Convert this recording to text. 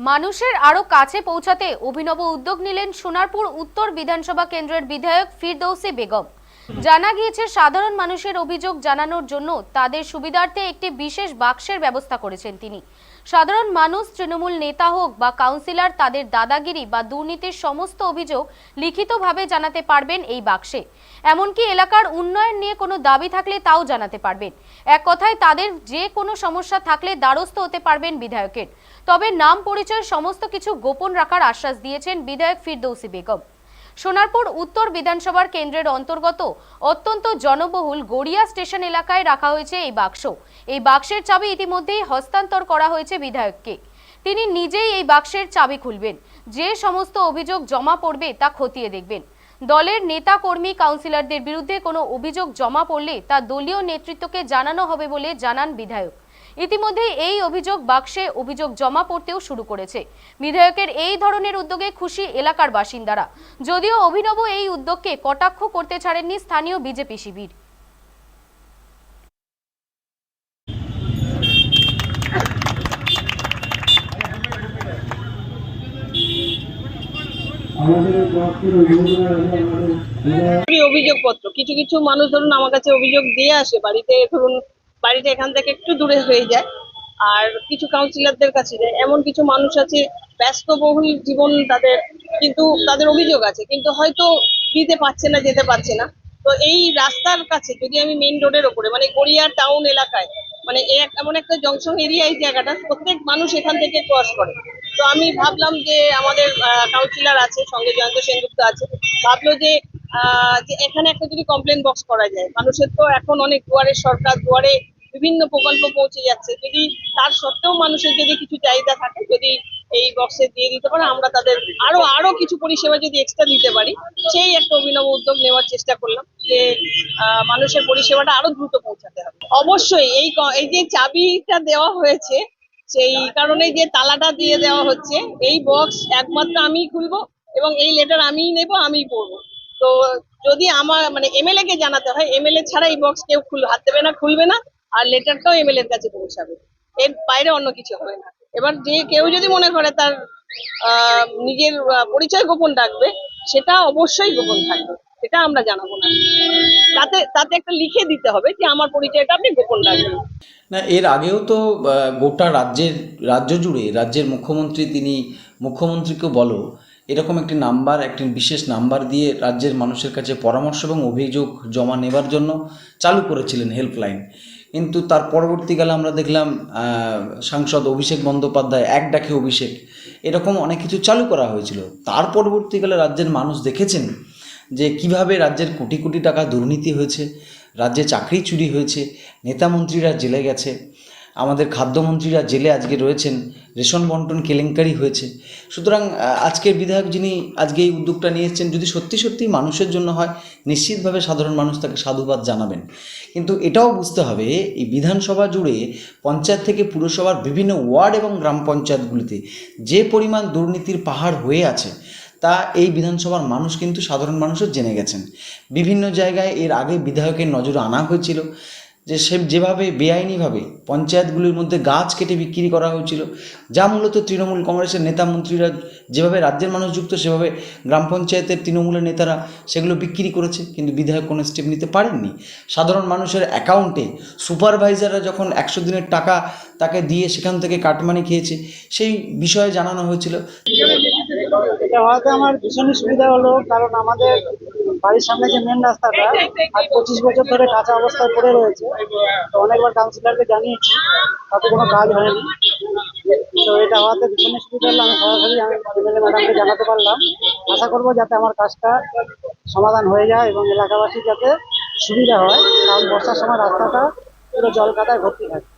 মানুষের আরও কাছে পৌঁছাতে অভিনব উদ্যোগ নিলেন সোনারপুর উত্তর বিধানসভা কেন্দ্রের বিধায়ক ফিরদৌসি বেগম। জানা গিয়েছে, সাধারণ মানুষের অভিযোগ জানানোর জন্য তাদের সুবিধার্থে একটি বিশেষ বাক্সের ব্যবস্থা করেছেন তিনি। সাধারণ মানুষ, তৃণমূল নেতা হোক বা কাউন্সিলর, তাদের দাদাগিরি বা দুর্নীতির সমস্ত অভিযোগ লিখিতভাবে জানাতে পারবেন এই বাক্সে। এমনকি এলাকার উন্নয়ন নিয়ে কোনো দাবি থাকলে তাও জানাতে পারবেন। এক কথায়, তাদের যে কোনো সমস্যা থাকলে দ্বারস্থ হতে পারবেন বিধায়কের। তবে নাম পরিচয় সমস্ত কিছু গোপন রাখার আশ্বাস দিয়েছেন বিধায়ক ফিরদৌসি বেগম। সোনারপুর উত্তর বিধানসভার কেন্দ্রের অন্তর্গত অত্যন্ত জনবহুল গড়িয়া স্টেশন এলাকায় রাখা হয়েছে এই বাক্স। এই বাক্সের চাবি ইতিমধ্যেই হস্তান্তর করা হয়েছে বিধায়ককে। তিনি নিজেই এই বাক্সের চাবি খুলবেন। যে সমস্ত অভিযোগ জমা পড়বে তা খতিয়ে দেখবেন। দলের নেতা, কর্মী, কাউন্সিলরদের বিরুদ্ধে কোনো অভিযোগ জমা পড়লে তা দলীয় নেতৃত্বকে জানানো হবে বলে জানান বিধায়ক। ইতিমধ্যে এই অভিযোগ বাক্সে অভিযোগ জমা পড়তেও শুরু করেছে। বিধায়কের এই ধরনের উদ্যোগে খুশি এলাকার বাসিন্দারা। যদিও অভিনব এই উদ্যোগকে কটাক্ষ করতে ছাড়েননি স্থানীয় বিজেপি শিবির। সরাসরি অভিযোগপত্র। কিছু কিছু মানুষ ধরুন আমার কাছে অভিযোগ দিয়ে আসে। বাড়িতে ধরুন বাড়িটা এখান থেকে একটু দূরে হয়ে যায়। আর কিছু কাউন্সিলরদের কাছে যায়। এমন কিছু মানুষ আছে ব্যস্তবহুল জীবন তাদের, কিন্তু তাদের অভিযোগ আছে। কিন্তু হয়তো দিতে পারছে না, যেতে পারছে না। তো এই রাস্তার কাছে যদি আমি মেন রোডের ওপরে মানে গড়িয়া টাউন এলাকায় মানে এমন একটা জংশন এরিয়া এই জায়গাটা, প্রত্যেক মানুষ এখান থেকে ক্রস করে। তো আমি ভাবলাম যে আমাদের কাউন্সিলর আছে, সঙ্গে জয়ন্ত সেনগুপ্ত আছে। ভাবলো যে যে এখানে একটা যদি কমপ্লেন বক্স করা যায়, মানুষের তো এখন অনেক দুয়ারে সরকার, দুয়ারে বিভিন্ন প্রকল্প পৌঁছে যাচ্ছে। যদি তার সত্ত্বেও মানুষের যদি কিছু চাহিদা থাকে, যদি এই বক্সে দিয়ে দিতে পারে, আমরা তাদের আরও আরও কিছু পরিষেবা যদি এক্সট্রা দিতে পারি, সেই একটা অভিনব উদ্যোগ নেওয়ার চেষ্টা করলাম যে মানুষের পরিষেবাটা আরও দ্রুত পৌঁছাতে হবে। অবশ্যই এই এই যে চাবিটা দেওয়া হয়েছে, সেই কারণে যে তালাটা দিয়ে দেওয়া হচ্ছে, এই বক্স একমাত্র আমিই খুলবো এবং এই লেটার আমিই নেব, আমিই পড়ব। তো যদি আমার মানে এমএলএ কে জানাতে হয় এমএলএ ছাড়া এই বক্স কেউ খুল হাত দেবে না, খুলবে না, আর লেটারটাও এমএলএ এর কাছে পৌঁছাবে। এর বাইরে অন্য কিছু হবে না। এবার যে কেউ যদি মনে করে তার নিজের পরিচয় গোপন রাখবে, সেটা অবশ্যই গোপন থাকবে। সেটা আমরা জানাব না। তাতে তাতে একটা লিখে দিতে হবে যে আমার পরিচয়টা আপনি গোপন রাখবেন। না, এর আগেও তো গোটা রাজ্যের, রাজ্য জুড়ে রাজ্যের মুখ্যমন্ত্রী, তিনি মুখ্যমন্ত্রীকে বলো এরকম একটি নাম্বার, একটি বিশেষ নাম্বার দিয়ে রাজ্যের মানুষের কাছে পরামর্শ এবং অভিযোগ জমা নেবার জন্য চালু করেছিলেন হেল্পলাইন। কিন্তু তার পরবর্তীকালে আমরা দেখলাম সাংসদ অভিষেক বন্দ্যোপাধ্যায় এক ডাকে অভিষেক। এরকম অনেক কিছু চালু করা হয়েছিল। তার পরবর্তীকালে রাজ্যের মানুষ দেখেছেন যে কীভাবে রাজ্যের কোটি কোটি টাকা দুর্নীতি হয়েছে, রাজ্যে চাকরি চুরি হয়েছে নেতা মন্ত্রীরা জেলে গেছে। আমাদের খাদ্যমন্ত্রীরা জেলে আজকে রয়েছেন, রেশন বন্টন কেলেঙ্কারি হয়েছে। সুতরাং আজকের বিধায়ক যিনি আজকে এই উদ্যোগটা নিয়ে যদি সত্যি সত্যি মানুষের জন্য হয়, নিশ্চিতভাবে সাধারণ মানুষ তাকে সাধুবাদ জানাবেন। কিন্তু এটাও বুঝতে হবে, এই বিধানসভা জুড়ে পঞ্চায়েত থেকে পুরসভার বিভিন্ন ওয়ার্ড এবং গ্রাম পঞ্চায়েতগুলিতে যে পরিমাণ দুর্নীতির পাহাড় হয়ে আছে, তা এই বিধানসভার মানুষ কিন্তু সাধারণ মানুষও জেনে গেছেন। বিভিন্ন জায়গায় এর আগে বিধায়কের নজরে আনা হয়েছিল। যে সে যেভাবে বেআইনিভাবে পঞ্চায়েতগুলির মধ্যে গাছ কেটে বিক্রি করা হয়েছিল, যা মূলত তৃণমূল কংগ্রেসের নেতা মন্ত্রীরা যেভাবে রাজ্যের মানুষ যুক্ত, সেভাবে গ্রাম পঞ্চায়েতের তৃণমূলের নেতারা সেগুলো বিক্রি করেছে, কিন্তু বিধায়ক কোনো স্টেপ নিতে পারেননি। সাধারণ মানুষের অ্যাকাউন্টে সুপারভাইজাররা যখন একশো দিনের টাকা তাকে দিয়ে সেখান থেকে কাটমানি খেয়েছে, সেই বিষয়ে জানানো হয়েছিল। আমার সুবিধা হলো, কারণ আমাদের বাড়ির সামনে যে মেন রাস্তাটা, আর পঁচিশ বছর ধরে কাঁচা অবস্থায় পড়ে রয়েছে, তো অনেকবার কাউন্সিলরকে জানিয়েছি, তাতে কোনো কাজ হয়নি। তো এটা হওয়াতে ভীষণই সুবিধা হলো, আমি সরাসরি আমি এমএলএ ম্যাডামকে জানাতে পারলাম। আশা করব যাতে আমার কাজটা সমাধান হয়ে যায় এবং এলাকাবাসীর যাতে সুবিধা হয়, কারণ বর্ষার সময় রাস্তাটা পুরো জল কাদায় ভর্তি থাকে।